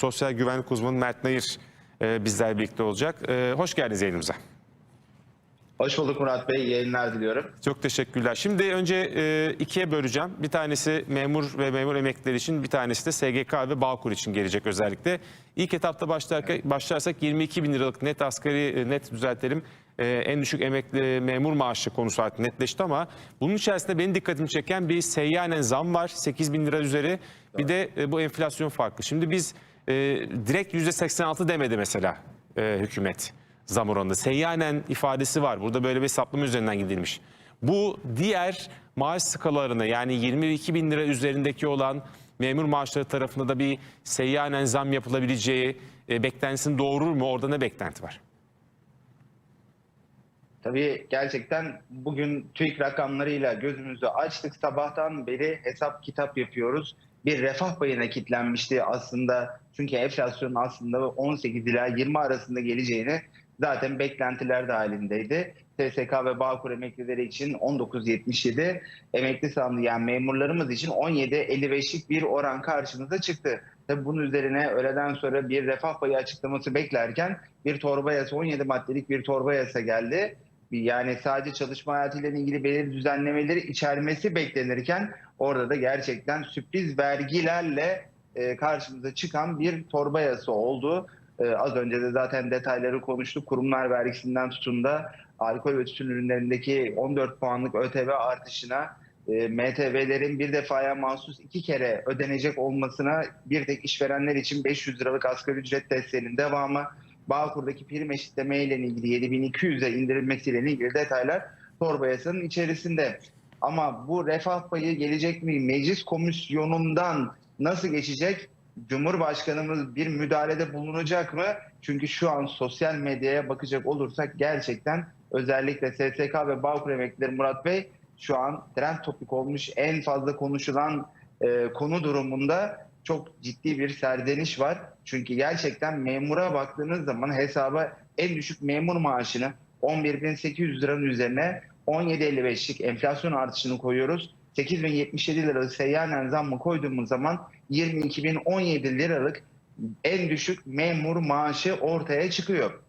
Sosyal güvenlik uzmanı Mert Nayır e, bizler birlikte olacak. E, hoş geldiniz yayınımıza. Hoş bulduk Murat Bey. İyi yayınlar diliyorum. Çok teşekkürler. Şimdi önce e, ikiye böleceğim. Bir tanesi memur ve memur emeklileri için, bir tanesi de SGK ve Bağkur için gelecek özellikle. İlk etapta başlarsak 22 bin liralık net asgari e, net düzeltelim. E, en düşük emekli memur maaşı konusu artık netleşti ama bunun içerisinde benim dikkatimi çeken bir seyyanen zam var. 8 bin lira üzeri. Bir de e, bu enflasyon farkı. Şimdi biz e, direkt %86 demedi mesela e, hükümet zam oranında. Seyyanen ifadesi var. Burada böyle bir hesaplama üzerinden gidilmiş. Bu diğer maaş skalalarına yani 22 bin lira üzerindeki olan memur maaşları tarafında da bir seyyanen zam yapılabileceği e, beklentisini doğurur mu? Orada ne beklenti var? Tabii gerçekten bugün TÜİK rakamlarıyla gözümüzü açtık. Sabahtan beri hesap kitap yapıyoruz. Bir refah payına kitlenmişti aslında. Çünkü enflasyonun aslında 18 ila 20 arasında geleceğini zaten beklentiler dahilindeydi. TSK ve Bağkur emeklileri için 19.77, emekli sandığı yani memurlarımız için 17.55'lik bir oran karşımıza çıktı. Tabii bunun üzerine öğleden sonra bir refah payı açıklaması beklerken bir torba yasa 17 maddelik bir torba yasa geldi. Yani sadece çalışma hayatıyla ilgili belirli düzenlemeleri içermesi beklenirken orada da gerçekten sürpriz vergilerle e, karşımıza çıkan bir torba yasa oldu. E, az önce de zaten detayları konuştuk. Kurumlar vergisinden tutun da alkol ve tütün ürünlerindeki 14 puanlık ÖTV artışına e, MTV'lerin bir defaya mahsus iki kere ödenecek olmasına bir tek işverenler için 500 liralık asgari ücret desteğinin devamı, Bağkur'daki prim eşitleme ile ilgili 7200'e indirilmesiyle ilgili detaylar torba yasanın içerisinde. Ama bu refah payı gelecek mi? Meclis komisyonundan nasıl geçecek? Cumhurbaşkanımız bir müdahalede bulunacak mı? Çünkü şu an sosyal medyaya bakacak olursak gerçekten özellikle SSK ve Bağkur emeklileri Murat Bey şu an trend topik olmuş en fazla konuşulan e, konu durumunda çok ciddi bir serdeniş var. Çünkü gerçekten memura baktığınız zaman hesaba en düşük memur maaşını 11.800 liranın üzerine 17.55'lik enflasyon artışını koyuyoruz. 8.077 liralık seyyanen zammı koyduğumuz zaman 22.017 liralık en düşük memur maaşı ortaya çıkıyor.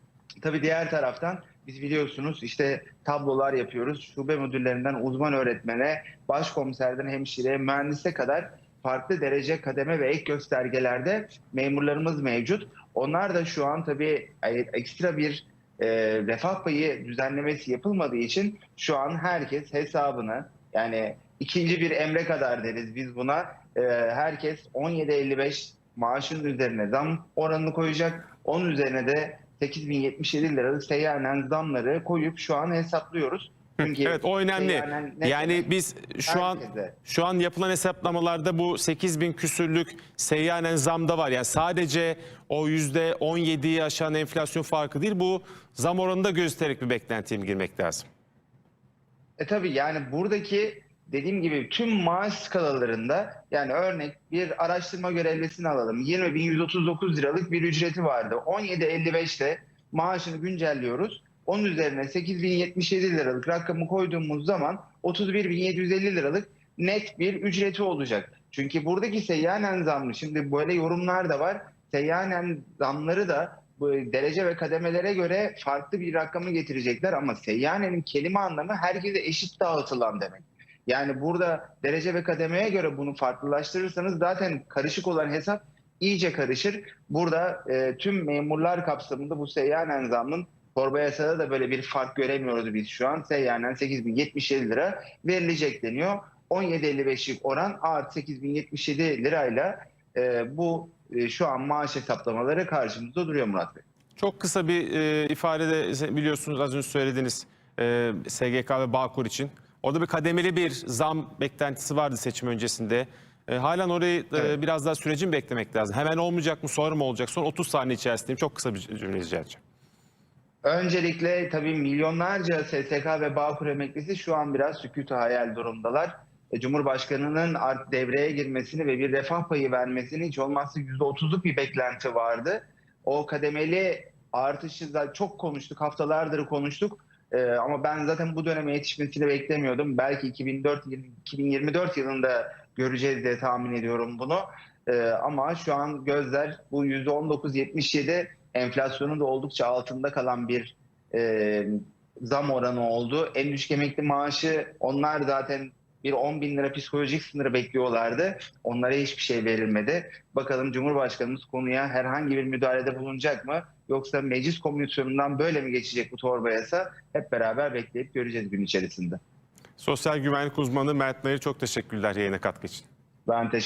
Tabii diğer taraftan biz biliyorsunuz işte tablolar yapıyoruz. Şube müdürlerinden uzman öğretmene, başkomiserden hemşireye, mühendise kadar farklı derece, kademe ve ek göstergelerde memurlarımız mevcut. Onlar da şu an tabii ekstra bir e, refah payı düzenlemesi yapılmadığı için şu an herkes hesabını yani ikinci bir emre kadar deriz biz buna. E, herkes 17.55 maaşın üzerine zam oranını koyacak. Onun üzerine de 8077 liralık seyyanen zamları koyup şu an hesaplıyoruz. Çünkü Evet o önemli. seyyanen ne Yani biz şu an Herkese. şu an yapılan hesaplamalarda bu 8 bin küsürlük seyyanen zamda var. Yani sadece o yüzde 17'yi aşan enflasyon farkı değil bu zam oranında göstererek bir beklentiye mi girmek lazım? E tabii yani buradaki dediğim gibi tüm maaş skalalarında yani örnek bir araştırma görevlisini alalım. 20.139 liralık bir ücreti vardı. 17.55'te maaşını güncelliyoruz. Onun üzerine 8.077 liralık rakamı koyduğumuz zaman 31.750 liralık net bir ücreti olacak. Çünkü buradaki seyyanen zammı şimdi böyle yorumlar da var. Seyyanen zamları da bu derece ve kademelere göre farklı bir rakamı getirecekler ama seyyanenin kelime anlamı herkese eşit dağıtılan demek. Yani burada derece ve kademeye göre bunu farklılaştırırsanız zaten karışık olan hesap iyice karışır. Burada e, tüm memurlar kapsamında bu seyyanen zammın torba yasada da böyle bir fark göremiyoruz biz şu an. Seyyanen 8077 lira verilecek deniyor. 17.55'lik oran artı 8077 lirayla e, bu e, şu an maaş hesaplamaları karşımızda duruyor Murat Bey. Çok kısa bir e, ifade de biliyorsunuz az önce söylediğiniz e, SGK ve Bağkur için. Orada bir kademeli bir zam beklentisi vardı seçim öncesinde. E, halen orayı e, Evet. biraz daha sürecin beklemek lazım. Hemen olmayacak mı sonra mı olacak? Son 30 saniye içerisindeyim. Çok kısa bir cümle rica edeceğim. Öncelikle tabii milyonlarca SSK ve Bağkur emeklisi şu an biraz sükût hayal durumdalar. E, Cumhurbaşkanının art devreye girmesini ve bir refah payı vermesini hiç olmazsa %30'luk bir beklenti vardı. O kademeli artışı da çok konuştuk, haftalardır konuştuk. E, ama ben zaten bu döneme yetişmesini beklemiyordum. Belki 2004, 2024 yılında göreceğiz diye tahmin ediyorum bunu. Ee, ama şu an gözler bu %19.77 enflasyonun da oldukça altında kalan bir e, zam oranı oldu. En düşük emekli maaşı onlar zaten bir 10 bin lira psikolojik sınırı bekliyorlardı. Onlara hiçbir şey verilmedi. Bakalım Cumhurbaşkanımız konuya herhangi bir müdahalede bulunacak mı? Yoksa meclis komisyonundan böyle mi geçecek bu torba yasa? Hep beraber bekleyip göreceğiz gün içerisinde. Sosyal güvenlik uzmanı Mert Nayır çok teşekkürler yayına katkı için. Ben teşekkür